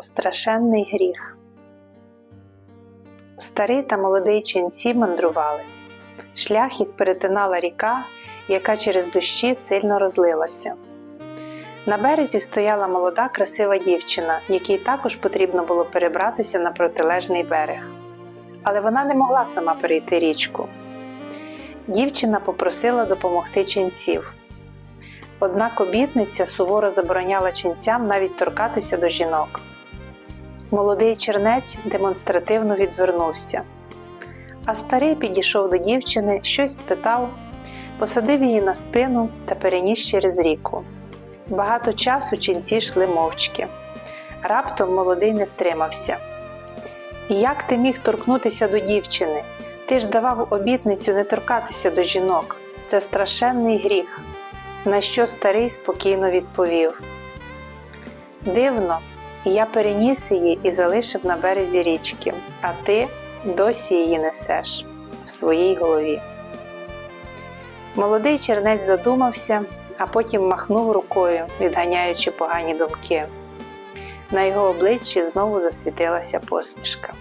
Страшенний гріх. Старий та молодий ченці мандрували. Шлях їх перетинала ріка, яка через дощі сильно розлилася. На березі стояла молода красива дівчина, якій також потрібно було перебратися на протилежний берег. Але вона не могла сама перейти річку. Дівчина попросила допомогти ченців. Однак обітниця суворо забороняла ченцям навіть торкатися до жінок. Молодий чернець демонстративно відвернувся, а старий підійшов до дівчини, щось спитав, посадив її на спину та переніс через ріку. Багато часу ченці йшли мовчки. Раптом молодий не втримався. Як ти міг торкнутися до дівчини? Ти ж давав обітницю не торкатися до жінок. Це страшенний гріх. На що старий спокійно відповів: Дивно, я переніс її і залишив на березі річки, а ти досі її несеш в своїй голові. Молодий чернець задумався, а потім махнув рукою, відганяючи погані думки. На його обличчі знову засвітилася посмішка.